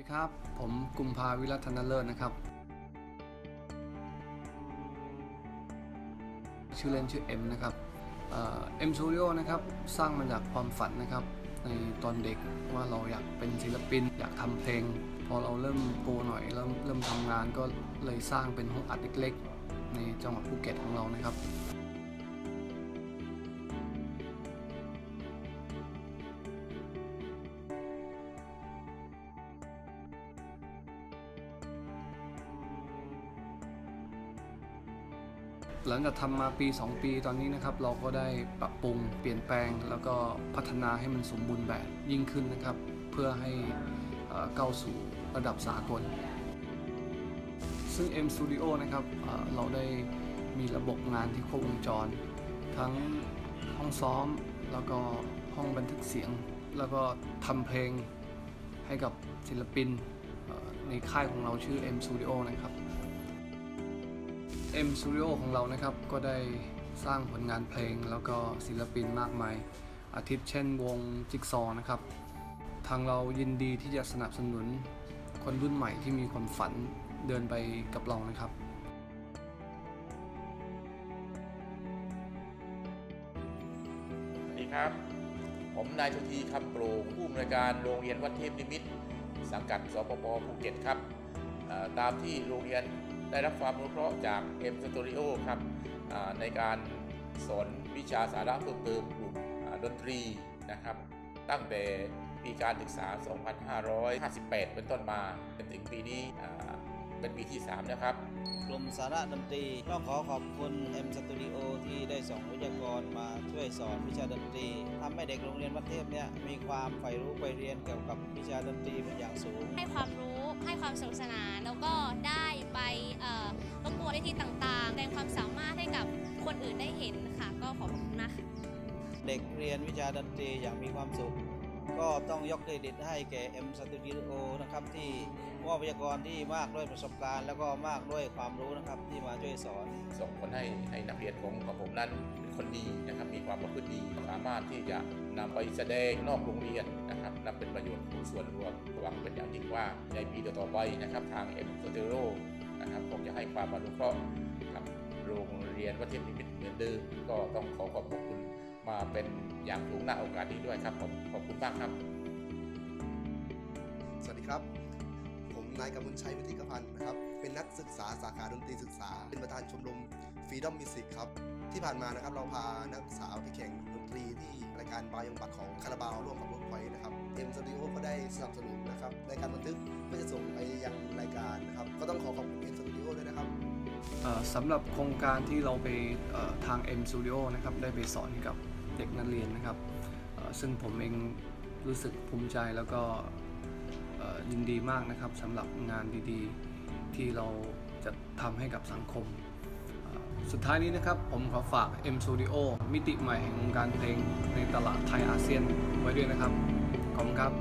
ดีครับ ผมกุมภาวิรัตนเลิศนะครับ ชื่อเล่นชื่อเอ็มนะครับเอ็มสตูดิโอนะครับสร้างมาจากความฝันนะครับ ในตอนเด็กว่าเราอยากเป็นศิลปิน อยากทำเพลง พอเราเริ่มโตหน่อยเริ่มเริ่มทำงานก็เลยสร้างเป็นห้องอัดเล็กๆ ในจังหวัดภูเก็ตของเรานะครับ หลังจากทำมาปี 2 ปีตอนนี้นะครับเราก็ได้ปรับปรุงเปลี่ยนแปลง แล้วก็พัฒนาให้มันสมบูรณ์แบบยิ่งขึ้นนะครับ เพื่อให้ก้าวสู่ระดับสากล ซึ่ง M Studio นะครับเราได้มีระบบงานที่ครบวงจร ทั้งห้องซ้อมแล้วก็ห้องบันทึกเสียง แล้วก็ทำเพลงให้กับศิลปินในค่ายของเราชื่อ M Studio นะครับ M Studio ของเรานะครับ ก็ได้สร้างผลงานเพลงแล้วก็ศิลปินมากมาย อาทิตย์เช่นวงจิกซอนะครับ ทางเรายินดีที่จะสนับสนุนคนรุ่นใหม่ที่มีความฝันเดินไปกับเรานะครับสวัสดีครับ ผมนายสุธีคำโปร่งผู้อำนวยการโรงเรียนวัดเทพนิมิตสังกัดสปปภูเก็ตครับตามที่โรงเรียน ได้รับความอนุเคราะห์จาก M Studio ครับอ่าในการสอนวิชาสาระเพิ่มเติมกลุ่มอ่าดนตรีนะครับ ตั้งแต่ปีการศึกษา 2558 เป็นต้นมาจนถึงปีนี้อ่าเป็นปีที่ 3 นะครับ กลุ่มสาระดนตรีต้องขอขอบคุณ M Studio ที่ได้ส่งวิทยากรมาช่วยสอนวิชาดนตรีทำให้เด็กโรงเรียนวัดเทพเนี่ยมีความใฝ่รู้ใฝ่เรียนเกี่ยวกับวิชาดนตรีเป็นอย่างสูง ให้ความรู้ให้ความสนุกสนานแล้วก็ได้ ไปเอ่อประกวดในที่ต่างๆ แสดงความสามารถให้กับคนอื่นได้เห็นค่ะ ก็ขอบคุณนะคะเด็กเรียนวิชาดนตรีอย่างมีความสุข ก็ต้องยกเครดิตให้แก่ M Studio นะครับที่มอบวิทยากรที่มากด้วยประสบการณ์ แล้วก็มากด้วยความรู้นะครับที่มาช่วยสอน ส่งผลให้ให้นักเรียนของของผมนั้นเป็นคนดีนะครับมีความประพฤติดีสามารถที่จะนำไปแสดงนอกโรงเรียนนะครับนำเป็นประโยชน์ของส่วนรวมหวังเป็นอย่างยิ่งว่าในปีต่อๆไปนะครับทางเอ็มสเตโร นะครับคงจะให้ความอนุเคราะห์กับโรงเรียนวัดเทพนิมิตรเหมือนเดิมก็ต้องขอขอบคุณมาเป็นอย่างสูงหน้าโอกาสนี้ด้วยครับผมขอบคุณมากครับ สวัสดีครับ ผมนายกำมลชัยวิทิกพันธ์นะครับ เป็นนักศึกษาสาขาดนตรีศึกษา เป็นประธานชมรม Freedom Music ครับ ที่ผ่านมานะครับเราพานักศึกษาไปแข่งดนตรีที่รายการบายังบัตรของคาราบาวร่วมกับเวิร์กพอยนะครับ สนับสนุนนะครับในการบันทึกเพื่อจะส่งไปยังรายการนะครับ ก็ต้องขอขอบคุณ M Studio ด้วยนะครับสำหรับโครงการที่เราไปเอ่อทาง M Studio นะครับได้ไปสอนกับเด็กนักเรียนนะครับ ซึ่งผมเองรู้สึกภูมิใจแล้วก็ยินดีมากนะครับสำหรับงานดีๆ ที่เราจะทำให้กับสังคม สุดท้ายนี้นะครับผมขอฝาก M Studio มิติใหม่แห่งวงการเพลงในตลาดไทยอาเซียนไว้ด้วยนะครับ ขอบคุณครับ